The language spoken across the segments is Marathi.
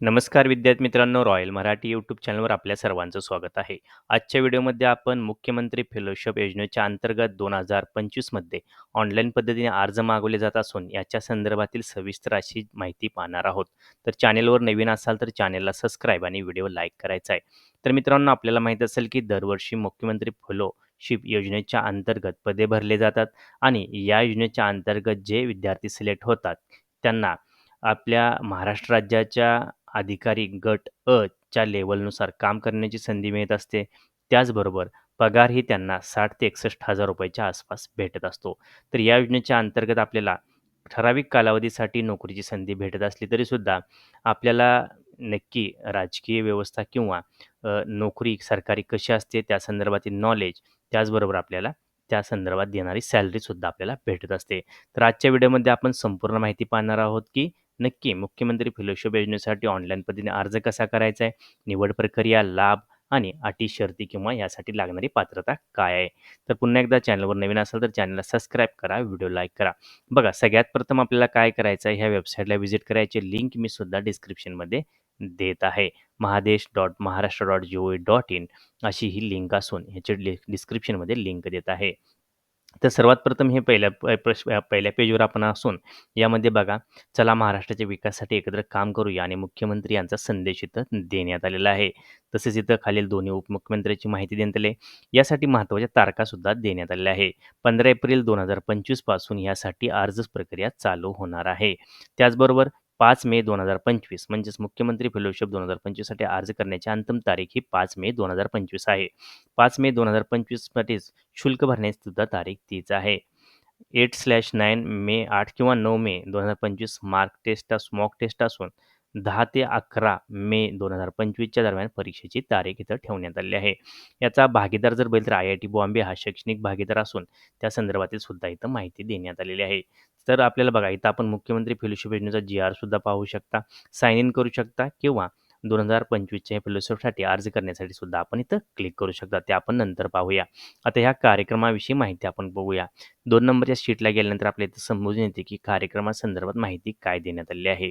नमस्कार विद्यार्थी मित्रांनो रॉयल मराठी यूट्यूब चॅनलवर आपल्या सर्वांचं स्वागत आहे. आजच्या व्हिडिओमध्ये आपण मुख्यमंत्री फेलोशिप योजनेच्या अंतर्गत दोन हजार पंचवीसमध्ये ऑनलाईन पद्धतीने अर्ज मागवले जात असून याच्या संदर्भातील सविस्तर अशी माहिती पाहणार आहोत. तर चॅनेलवर नवीन असाल तर चॅनेलला सबस्क्राईब आणि व्हिडिओ लाईक करायचा आहे. तर मित्रांनो आपल्याला माहीत असेल की दरवर्षी मुख्यमंत्री फेलोशिप योजनेच्या अंतर्गत पदे भरले जातात आणि या योजनेच्या अंतर्गत जे विद्यार्थी सिलेक्ट होतात त्यांना आपल्या महाराष्ट्र राज्याच्या अधिकारी गट अ च्या लेवलनुसार काम करण्याची संधी मिळत असते. त्याचबरोबर पगारही त्यांना साठ ते एकसष्ट हजार रुपयाच्या आसपास भेटत असतो. तर या योजनेच्या अंतर्गत आपल्याला ठराविक कालावधीसाठी नोकरीची संधी भेटत असली तरीसुद्धा आपल्याला नक्की राजकीय व्यवस्था किंवा नोकरी सरकारी कशी असते त्या संदर्भातील नॉलेज त्याचबरोबर आपल्याला त्या संदर्भात देणारी सॅलरीसुद्धा आपल्याला भेटत असते. तर आजच्या व्हिडिओमध्ये आपण संपूर्ण माहिती पाहणार आहोत की नक्की. मुख्यमंत्री फेलोशिप योजनेसाठी ऑनलाईन पद्धतीने अर्ज कसा करायचा आहे? निवड प्रक्रिया लाभ आणि अटी शर्ती किंवा यासाठी लागणारी पात्रता काय आहे? तर पुन्हा एकदा चॅनलवर नवीन असाल तर चॅनलला सबस्क्राईब करा व्हिडिओ लाईक करा. बघा सगळ्यात प्रथम आपल्याला काय करायचं आहे? ह्या वेबसाईटला व्हिजिट करायची लिंक मी सुद्धा डिस्क्रिप्शनमध्ये देत आहे. Mahadesh dot Maharashtra dot G O dot in अशी ही लिंक असून ह्याच्या डिस्क्रिप्शनमध्ये लिंक देत आहे. तर सर्वात प्रथम हे पहिल्या प प्रश पहिल्या पेजवर आपण असून यामध्ये बघा चला महाराष्ट्राच्या विकासासाठी एकत्र काम करूया आणि मुख्यमंत्री यांचा संदेश इथं देण्यात आलेला आहे. तसेच इथं खालील दोन्ही उपमुख्यमंत्र्यांची माहिती देण्यात आली यासाठी महत्त्वाच्या तारखासुद्धा देण्यात आलेल्या आहे. पंधरा एप्रिल दोन हजार पंचवीसपासून यासाठी अर्ज प्रक्रिया चालू होणार आहे. त्याचबरोबर पाच मे दोन हजार पंचवीस. म्हणजेच मुख्यमंत्री फेलोशिप दोन हजार पंचवीससाठी अर्ज करण्याची अंतिम तारीख ही पाच मे दोन हजार पंचवीस आहे. पाच मे दोन हजार पंचवीससाठीच शुल्क भरण्याची सुद्धा तारीख तीच आहे. एट स्लॅश नाईन मे आठ किंवा नऊ मे दोन हजार पंचवीस मार्क टेस्ट मॉक टेस्ट असून दहा ते अकरा मे दोन हजार पंचवीसच्या दरम्यान परीक्षेची तारीख इथं ठेवण्यात आली आहे. याचा भागीदार जर बघितलं तर आय आय टी बॉम्बे हा शैक्षणिक भागीदार असून त्या संदर्भातील सुद्धा इथं माहिती देण्यात आलेली आहे. तर आपल्याला बघा इथं आपण मुख्यमंत्री फेलोशिप योजनेचा जी आर सुद्धा पाहू शकता साइन इन करू शकता किंवा दोन हजार पंचवीसच्या फेलोशिपसाठी अर्ज करण्यासाठी सुद्धा आपण इथं क्लिक करू शकता. ते आपण नंतर पाहूया. आता ह्या कार्यक्रमाविषयी माहिती आपण बघूया. दोन नंबरच्या शीटला गेल्यानंतर आपल्या इथं समजून येते की कार्यक्रमासंदर्भात माहिती काय देण्यात आली आहे?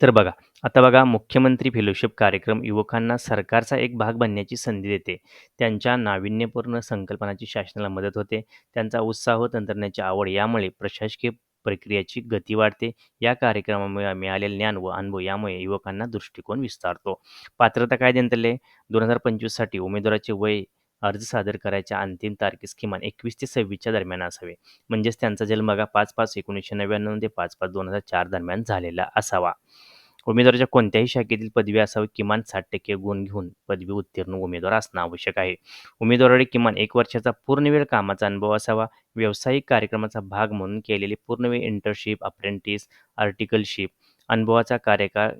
तर बघा आता बघा मुख्यमंत्री फेलोशिप कार्यक्रम युवकांना सरकारचा एक भाग बनण्याची संधी देते. त्यांच्या नाविन्यपूर्ण संकल्पनाची शासनाला मदत होते. त्यांचा उत्साह तंत्रज्ञानाची आवड यामुळे प्रशासकीय प्रक्रियेची गती वाढते. या कार्यक्रमामुळे मिळालेले ज्ञान व अनुभव यामुळे युवकांना दृष्टिकोन विस्तारतो. पात्रता काय दोन हजार पंचवीससाठी उमेदवाराचे वय अर्ज सादर करायच्या अंतिम तारखेस किमान एकवीस ते सव्वीसच्या दरम्यान असावे. म्हणजेच त्यांचा जन्म पाच पाच एकोणीसशे नव्याण्णव ते पाच पाच दोन हजार चार दरम्यान झालेला असावा. उमेदवाराच्या कोणत्याही शाखेतील पदवी असावी किमान साठ टक्के गुण घेऊन पदवी उत्तीर्ण उमेदवार असणं आवश्यक आहे. उमेदवाराकडे किमान एक वर्षाचा पूर्णवेळ कामाचा अनुभव असावा. व्यावसायिक कार्यक्रमाचा भाग म्हणून केलेली पूर्णवेळ इंटर्नशिप अप्रेंटिस आर्टिकलशिप अनुभवाचा कार्यकाळ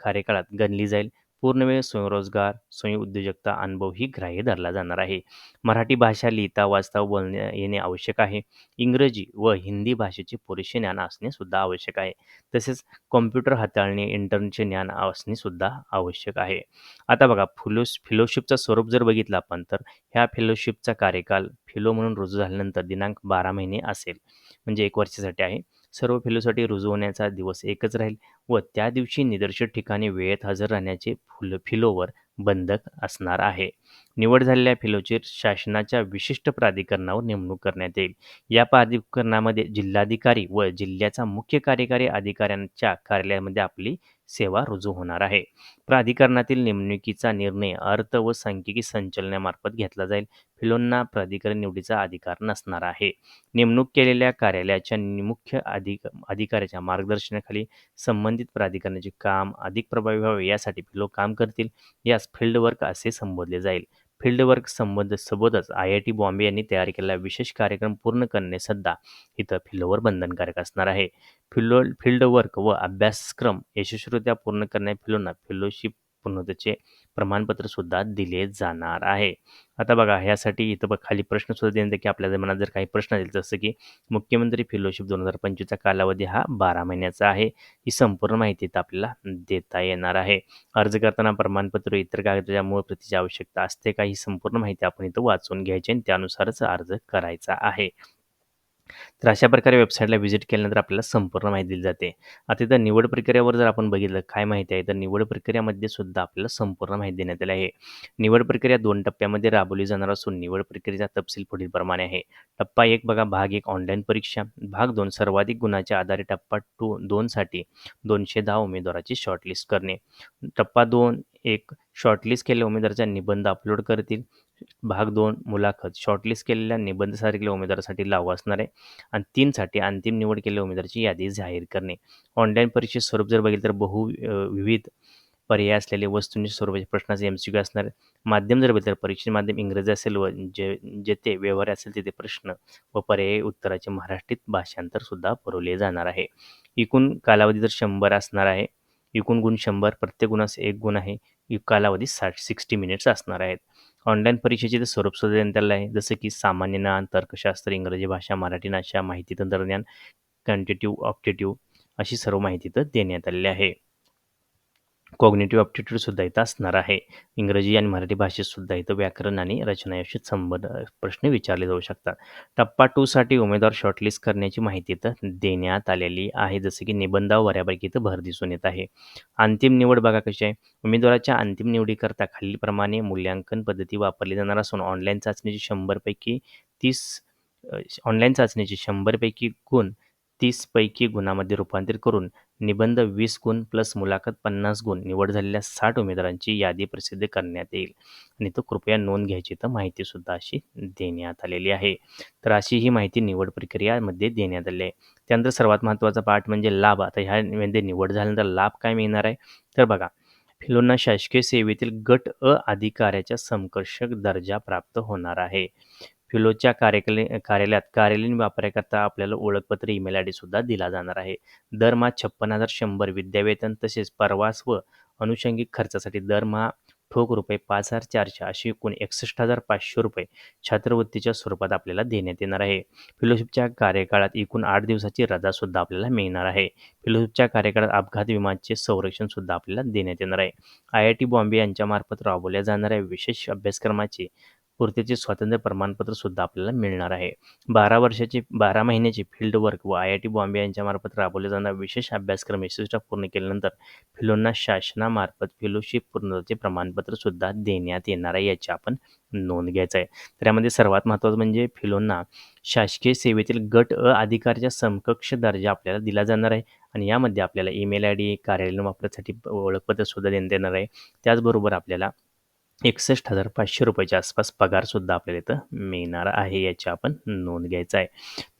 कार्यकाळात गणली जाईल. पूर्णवेळ स्वयंरोजगार स्वयंउद्योजकता अनुभव ही ग्राह्य धरला जाणार आहे. मराठी भाषा लिहिता वाचता बोलणे येणे आवश्यक आहे. इंग्रजी व हिंदी भाषेचे पुरेसे ज्ञान असणे सुद्धा आवश्यक आहे. तसेच कॉम्प्युटर हाताळणे इंटरनेटचे ज्ञान असणे सुद्धा आवश्यक आहे. आता बघा फिलोस फिलोशिपचा स्वरूप जर बघितला आपण तर ह्या फेलोशिपचा कार्यकाल फेलो म्हणून रुजू झाल्यानंतर दिनांक बारा महिने असेल. म्हणजे एक वर्षासाठी आहे. सर्व फेलोसाठी रुजवण्याचा दिवस एकच राहील व त्या दिवशी निदर्शक ठिकाणी वेळेत हजर राहण्याचे फुल फिलोवर बंधक असणार आहे. निवड झालेल्या फिलोची शासनाच्या विशिष्ट प्राधिकरणावर नेमणूक करण्यात येईल. या प्राधिकरणामध्ये जिल्हाधिकारी व जिल्ह्याचा मुख्य कार्यकारी अधिकाऱ्यांच्या कार्यालयामध्ये आपली सेवा रुजू होणार आहे. प्राधिकरणातील नेमणुकीचा निर्णय अर्थ व सांख्यिकी संचलनामार्फत घेतला जाईल. फिलोंना प्राधिकरण निवडीचा अधिकार नसणार आहे. नेमणूक केलेल्या कार्यालयाच्या मुख्य अधिक अधिकाऱ्याच्या मार्गदर्शनाखाली संबंधित प्राधिकरणाचे काम अधिक प्रभावी व्हावे यासाठी फिलो काम करतील. यास फील्ड वर्क असे संबोधले जाईल. फील्डवर्क संबंध सोबतच आय आय टी बॉम्बे यांनी तयार केलेला विशेष कार्यक्रम पूर्ण करणे सध्या इथं फिलोवर बंधनकारक असणार आहे. फिलो फील्डवर्क व अभ्यासक्रम यशस्वीरित्या पूर्ण करण्या फिलोना फेलोशिप पूर्णतेचे प्रमाणपत्र सुद्धा दिले जाणार आहे. आता बघा ह्यासाठी इथं बघ खाली प्रश्न सुद्धा देण्यात की आपल्या मनात जर काही प्रश्न असेल जसं की मुख्यमंत्री फेलोशिप दोन हजार पंचवीसचा कालावधी हा बारा महिन्याचा आहे. ही संपूर्ण माहिती इथं आपल्याला देता येणार आहे. अर्ज करताना प्रमाणपत्र इतर कागदाच्या मूळ प्रतीची आवश्यकता असते का? ही संपूर्ण माहिती आपण इथं वाचून घ्यायची आणि त्यानुसारच अर्ज करायचा आहे. तर अशा प्रकारे वेबसाईटला व्हिजिट केल्यानंतर आपल्याला संपूर्ण माहिती दिली जाते. आता इथं निवड प्रक्रियेवर जर आपण बघितलं काय माहिती आहे? तर निवड प्रक्रियामध्ये सुद्धा आपल्याला संपूर्ण माहिती देण्यात आली आहे. निवड प्रक्रिया दोन टप्प्यामध्ये राबवली जाणार असून निवड प्रक्रियेचा तपशील पुढीलप्रमाणे आहे. टप्पा एक बघा भाग एक ऑनलाईन परीक्षा. भाग दोन सर्वाधिक गुणाच्या आधारे टप्पा टू दोनसाठी दोनशे दहा उमेदवाराची शॉर्टलिस्ट करणे. टप्पा दोन एक शॉर्टलिस्ट केलेल्या उमेदवाराचा निबंध अपलोड करतील. भाग दोन मुलाखत. शॉर्टलिस्ट केलेल्या निबंध सादर उमेदवारासाठी लागू असणार आहे आणि तीनसाठी अंतिम निवड केलेल्या उमेदवाराची यादी जाहीर करणे. ऑनलाईन परीक्षेत स्वरूप जर बघितलं तर बहु विविध पर्याय असलेले वस्तूंच्या स्वरूपाचे म्हणजे प्रश्नाचे एम सी क्यू असणार माध्यम जर बघितलं तर परीक्षेचे माध्यम इंग्रजी असेल व जे जेथे व्यवहार असेल तिथे प्रश्न व पर्यायी उत्तराचे महाराष्ट्रीत भाषांतरसुद्धा पुरवले जाणार आहे. एकूण कालावधी तर शंभर असणार आहे एकूण गुण शंभर प्रत्येक गुणास एक गुण आहे कालावधी साठ सिक्स्टी मिनिट्स असणार आहेत. ऑनलाईन परीक्षेचे ते स्वरूप सुद्धा देण्यात आलं आहे. जसं की सामान्य ज्ञान तर्कशास्त्र इंग्रजी भाषा मराठी भाषा माहिती तंत्रज्ञान क्वांटिटिव्ह ऑप्टेटिव्ह अशी सर्व माहिती तर देण्यात आलेली आहे. कॉग्नेटिव्ह सुद्धा इथं असणार आहे. इंग्रजी आणि मराठी भाषेतसुद्धा इथं व्याकरण आणि रचनाशी संबंध प्रश्न विचारले जाऊ शकतात. टप्पा टूसाठी उमेदवार शॉर्टलिस्ट करण्याची माहिती इथं देण्यात आलेली आहे. जसं की निबंधावर बऱ्यापैकी इथं भर दिसून येत आहे. अंतिम निवड बघा कशी आहे. उमेदवाराच्या अंतिम निवडीकरता खालीलप्रमाणे मूल्यांकन पद्धती वापरली जाणार असून ऑनलाईन चाचणीची शंभरपैकी तीस ऑनलाईन चाचणीची शंभरपैकी गुण तीसपैकी गुणामध्ये रूपांतरित करून निबंध वीस गुण प्लस मुलाखत पन्नास गुण निवड झालेल्या साठ उमेदवारांची यादी प्रसिद्ध करण्यात येईल. आणि तो कृपया नोंद घ्यायची तर माहितीसुद्धा अशी देण्यात आलेली आहे. तर अशी ही माहिती निवड प्रक्रियामध्ये देण्यात आली आहे. त्यानंतर सर्वात महत्त्वाचा पाठ म्हणजे लाभ. आता ह्यामध्ये निवड झाल्यानंतर लाभ काय मिळणार आहे? तर बघा फिलोंना शासकीय सेवेतील गट अ अधिकाऱ्याच्या समकर्षक दर्जा प्राप्त होणार आहे. फिलोच्या कार्यकले कार्यालयात कार्यालयीन वापराकरता आपल्याला ओळखपत्र ईमेल आय डीसुद्धा दिला जाणार आहे. दरमहा छप्पन हजार शंभर विद्यावेतन तसेच प्रवास व अनुषंगिक खर्चासाठी दरमहा ठोक रुपये पाच हजार चारशे असे एकूण एकसष्ट हजार पाचशे रुपये छात्रवृत्तीच्या स्वरूपात आपल्याला देण्यात येणार आहे. फिलोशिपच्या कार्यकाळात एकूण आठ दिवसाची रजासुद्धा आपल्याला मिळणार आहे. फिलोशिपच्या कार्यकाळात अपघात विमाचे संरक्षणसुद्धा आपल्याला देण्यात येणार आहे. आय आय टी बॉम्बे यांच्यामार्फत राबवल्या जाणाऱ्या विशेष अभ्यासक्रमाचे पूर्तीचे स्वातंत्र्य प्रमाणपत्रसुद्धा आपल्याला मिळणार आहे. बारा वर्षाचे बारा महिन्याचे फील्ड वर्क व आय आय टी बॉम्बे यांच्यामार्फत राबवले जाणारा विशेष अभ्यासक्रम यशस्वीता पूर्ण केल्यानंतर फिलोंना शासनामार्फत फिलोशिप पूर्णतेचे प्रमाणपत्रसुद्धा देण्यात येणार आहे याची आपण नोंद घ्यायचं आहे. तर यामध्ये सर्वात महत्त्वाचं म्हणजे फिलोंना शासकीय सेवेतील गट अ अधिकारच्या समकक्ष दर्जा आपल्याला दिला जाणार आहे आणि यामध्ये आपल्याला ईमेल आय डी कार्यालयीन वापरासाठी ओळखपत्रसुद्धा देण्यात येणार आहे. त्याचबरोबर आपल्याला एकसष्ट हजार पाचशे रुपयाच्या आसपास पगारसुद्धा आपल्याला इथं मिळणार आहे याची आपण नोंद घ्यायचा आहे.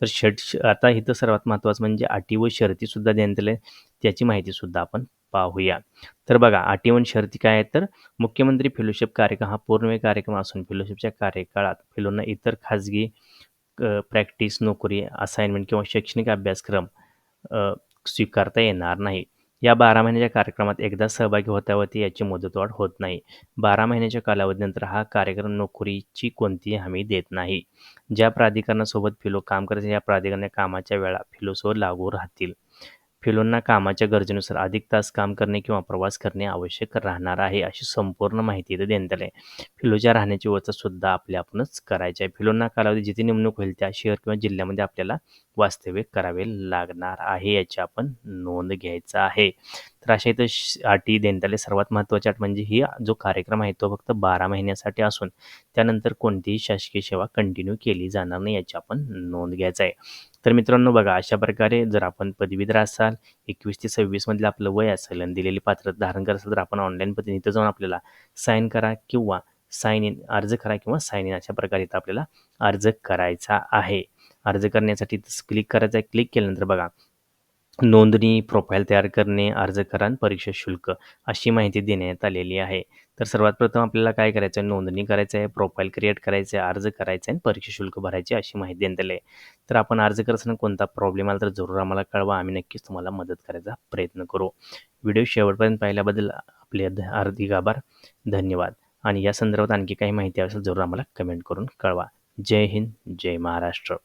तर षट आता इथं सर्वात महत्त्वाचं म्हणजे अटी व शर्तीसुद्धा देण्यात आले त्याची माहितीसुद्धा आपण पाहूया. तर बघा अटी व शर्ती काय आहे तर मुख्यमंत्री फेलोशिप कार्यक्रम हा पूर्णवेळ कार्यक्रम असून फेलोशिपच्या कार्यकाळात फेलोना इतर खाजगी प्रॅक्टिस नोकरी असाइनमेंट किंवा शैक्षणिक अभ्यासक्रम स्वीकारता येणार नाही. या बारा महिन्याच्या कार्यक्रमात एकदा सहभागी होत्यावरती याची मुदतवाढ होत नाही. बारा महिन्याच्या कालावधीनंतर हा कार्यक्रम नोकरीची कोणतीही हमी देत नाही. ज्या प्राधिकरणासोबत फिलो काम करते या प्राधिकरणाच्या कामाच्या वेळा फिलोसोबत लागू राहतील. फिलोंना कामाच्या गरजेनुसार अधिक तास काम करणे किंवा प्रवास करणे आवश्यक राहणार आहे अशी संपूर्ण माहिती इथं देण्यात आली आहे. फिलोच्या राहण्याची व्यवस्था सुद्धा आपल्या आपणच करायची आहे. फिलोंना कालावधी जिथे नेमणूक होईल त्या शहर किंवा जिल्ह्यामध्ये आपल्याला वास्तव्य करावे लागणार आहे याची आपण नोंद घ्यायचा आहे. तर अशा इथं अटी देण्यात आल्या सर्वात महत्त्वाची अट म्हणजे ही जो कार्यक्रम आहे तो फक्त बारा महिन्यासाठी असून त्यानंतर कोणतीही शासकीय सेवा कंटिन्यू केली जाणार नाही याची आपण नोंद घ्यायचा आहे. तर मित्रांनो बघा अशा प्रकारे जर आपण पदवीधर असाल एकवीस ते सव्वीसमधलं आपलं वय असेल आणि दिलेली पात्रता धारण करत असेल तर आपण ऑनलाईन पद्धतीने इथं जाऊन आपल्याला साईन करा किंवा साईन इन अर्ज करा किंवा साईन इन अशा प्रकारे इथं आपल्याला अर्ज करायचा आहे. अर्ज करण्यासाठी क्लिक करायचा आहे. क्लिक केल्यानंतर बघा नोंदणी प्रोफाईल तयार करणे अर्ज करा आणि परीक्षा शुल्क अशी माहिती देण्यात आलेली आहे. तर सर्वात प्रथम आपल्याला काय करायचं आहे नोंदणी करायचं आहे प्रोफाईल क्रिएट करायचं आहे अर्ज करायचा आहे आणि परीक्षा शुल्क भरायचे अशी माहिती देण्यात आली आहे. तर आपण अर्ज करत असताना कोणता प्रॉब्लेम आला तर जरूर आम्हाला कळवा. आम्ही नक्कीच तुम्हाला मदत करायचा प्रयत्न करू. व्हिडिओ शेवटपर्यंत पाहिल्याबद्दल आपले हार्दिक आभार. धन्यवाद. आणि या संदर्भात आणखी काही माहिती असेल जरूर आम्हाला कमेंट करून कळवा. जय हिंद जय महाराष्ट्र.